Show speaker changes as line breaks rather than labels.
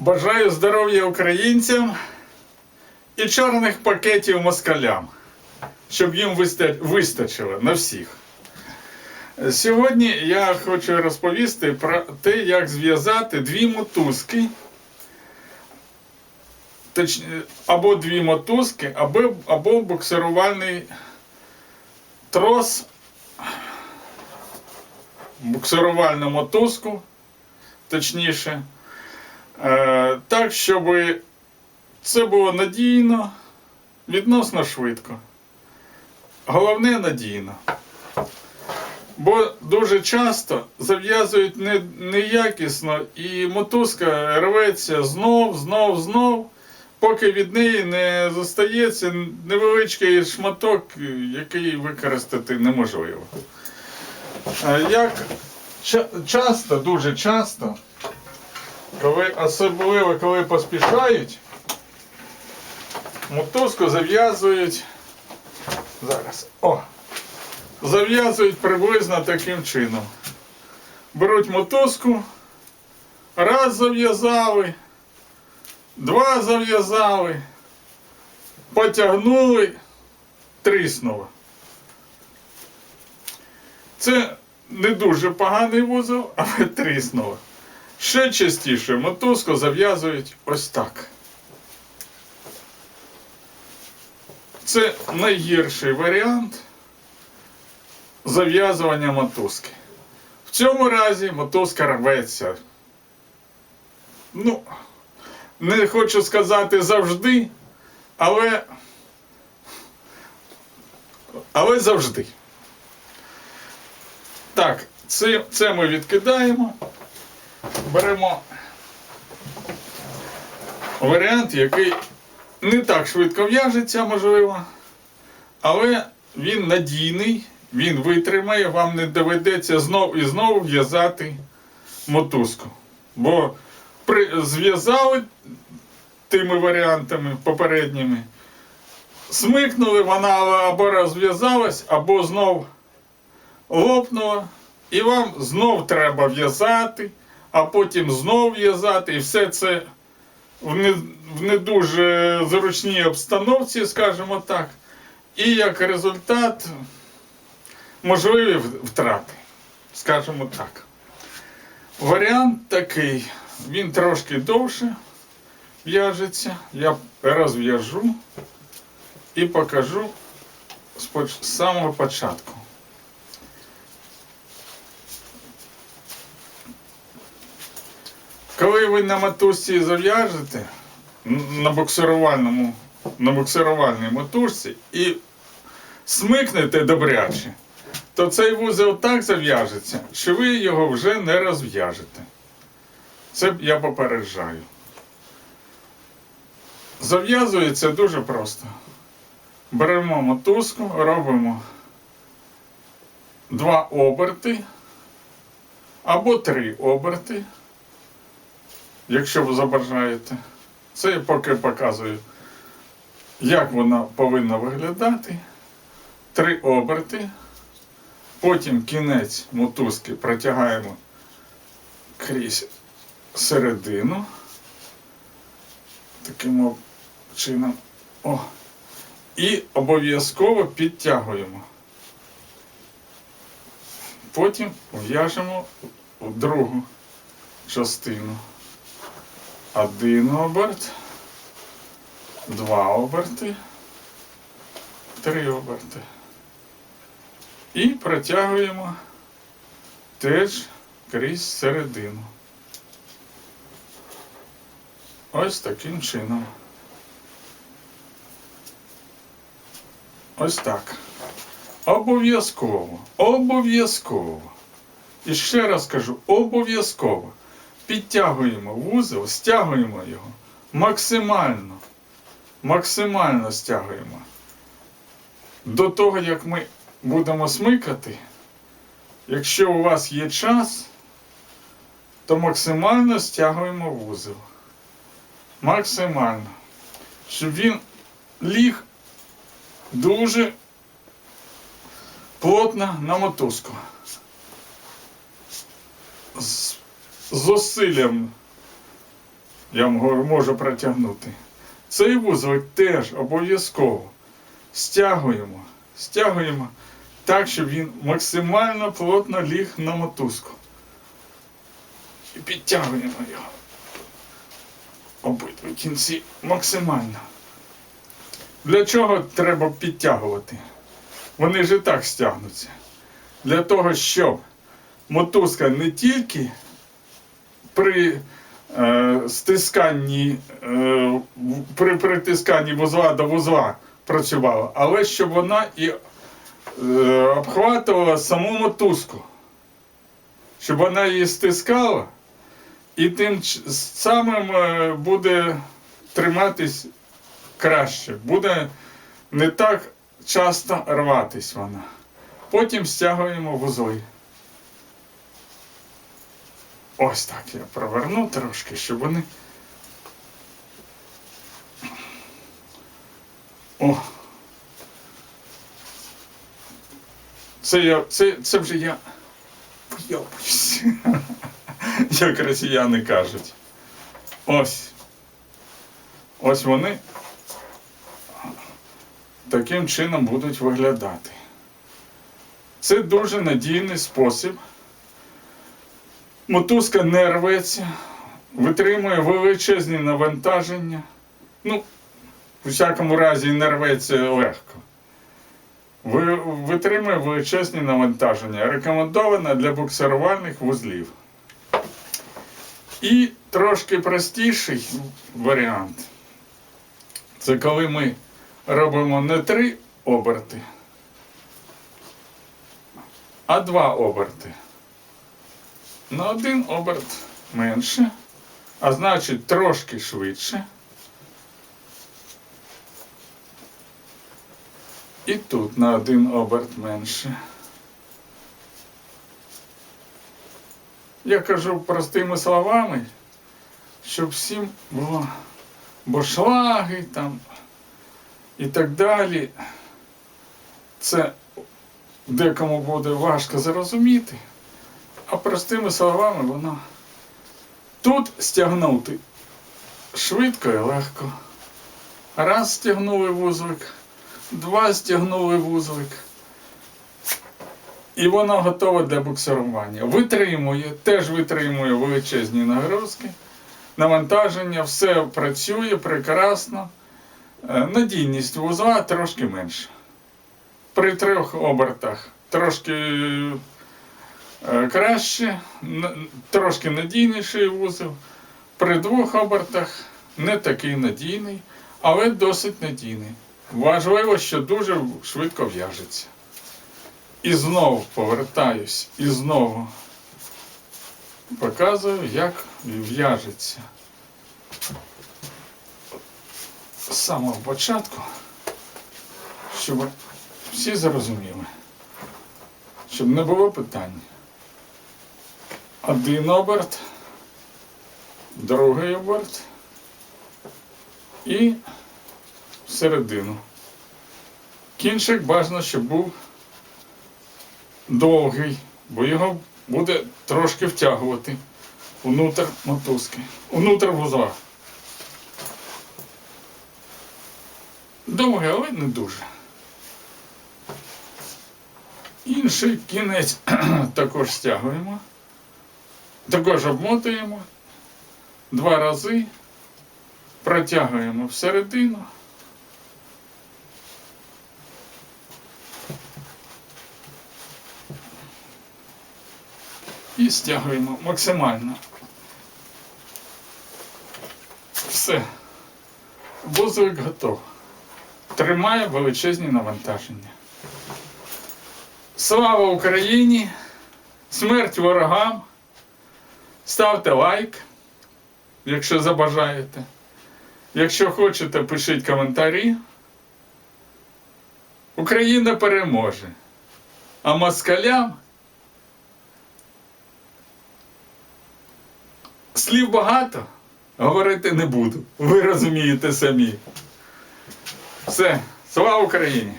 Бажаю здоров'я українцям і чорних пакетів москалям, щоб їм вистачило на всіх. Сьогодні я хочу розповісти про те, як зв'язати дві мотузки, точ- або дві мотузки, або, або буксирувальний трос, буксирувальну мотузку, точніше. Е, так, щоб це було надійно, відносно швидко. Головне надійно. Бо дуже часто зав'язують не, неякісно і мотузка рветься знов, знов, знов, поки від неї не зостається невеличкий шматок, який використати неможливо. Е, Як ча- часто, дуже часто, коли, особливо коли поспішають, мотузку зав'язують. Зараз. О! Зав'язують приблизно таким чином. Беруть мотузку, раз зав'язали, два зав'язали, потягнули, тріснуло. Це не дуже поганий вузол, але тріснуло. Ще частіше мотузку зав'язують ось так. Це найгірший варіант зав'язування мотузки. В цьому разі мотузка рветься. Ну, не хочу сказати завжди, але, але завжди. Так, це, це ми відкидаємо беремо варіант, який не так швидко в'яжеться, можливо, але він надійний, він витримає, вам не доведеться знов і знову в'язати мотузку. Бо зв'язали тими варіантами попередніми, смикнули, вона або розв'язалась, або знов лопнула, і вам знов треба в'язати а потім знов в'язати, і все це в не, в не дуже зручній обстановці, скажімо так. І як результат можливі втрати, скажімо так. Варіант такий, він трошки довше в'яжеться. Я розв'яжу і покажу з самого початку. Коли ви на матусі зав'яжете на буксирувальному, на буксирувальній мотузці і смикнете добряче, то цей вузол так зав'яжеться, що ви його вже не розв'яжете. Це я попереджаю. Зав'язується дуже просто. Беремо мотузку, робимо два оберти або три оберти якщо ви забажаєте. Це я поки показую, як вона повинна виглядати. Три оберти. Потім кінець мотузки протягаємо крізь середину. Таким чином. О. І обов'язково підтягуємо. Потім в'яжемо у другу частину. Один оберт, два оберти, три оберти. І протягуємо теж крізь середину. Ось таким чином. Ось так. Обов'язково, обов'язково. І ще раз кажу, обов'язково підтягуємо вузол, стягуємо його максимально, максимально стягуємо. До того, як ми будемо смикати, якщо у вас є час, то максимально стягуємо вузол. Максимально. Щоб він ліг дуже плотно на мотузку. Зусиллям я можу протягнути. Цей вузлик теж обов'язково стягуємо, стягуємо так, щоб він максимально плотно ліг на мотузку. І підтягуємо його. Обидві кінці максимально. Для чого треба підтягувати? Вони ж і так стягнуться. Для того, щоб мотузка не тільки при е, стисканні, е, при притисканні вузла до вузла працювала, але щоб вона і е, обхватувала саму мотузку, щоб вона її стискала, і тим самим буде триматись краще, буде не так часто рватись вона. Потім стягуємо вузли. Ось так я проверну трошки, щоб вони. О. Це я. Це, це вже я вйобуюсь. Як росіяни кажуть. Ось. Ось вони таким чином будуть виглядати. Це дуже надійний спосіб. Мотузка не рветься, витримує величезні навантаження. Ну, у всякому разі, не рветься легко. Ви- Витримує величезні навантаження. Рекомендована для буксирувальних вузлів. І трошки простіший варіант. Це коли ми робимо не три оберти, а два оберти. На один оберт менше, а значить трошки швидше. І тут на один оберт менше. Я кажу простими словами, щоб всім було бо шлаги там і так далі. Це декому буде важко зрозуміти, а простими словами воно тут стягнути швидко і легко. Раз стягнули вузлик, два стягнули вузлик. І воно готове для буксирування. Витримує, теж витримує величезні нагрузки, навантаження, все працює прекрасно. Е, Надійність вузла трошки менша. При трьох обертах трошки краще, трошки надійніший вузол. При двох обертах не такий надійний, але досить надійний. Важливо, що дуже швидко в'яжеться. І знову повертаюсь, і знову показую, як в'яжеться. З самого початку, щоб всі зрозуміли, щоб не було питань. Один оберт, другий оберт і всередину. Кінчик бажано, щоб був довгий, бо його буде трошки втягувати внутрь мотузки, внутрь вузла. Довгий, але не дуже. Інший кінець також стягуємо, також обмотуємо два рази, протягуємо всередину. І стягуємо максимально. Все. Вузлик готов. Тримає величезні навантаження. Слава Україні! Смерть ворогам! Ставте лайк, якщо забажаєте. Якщо хочете, пишіть коментарі. Україна переможе. А москалям слів багато, говорити не буду. Ви розумієте самі. Все, слава Україні!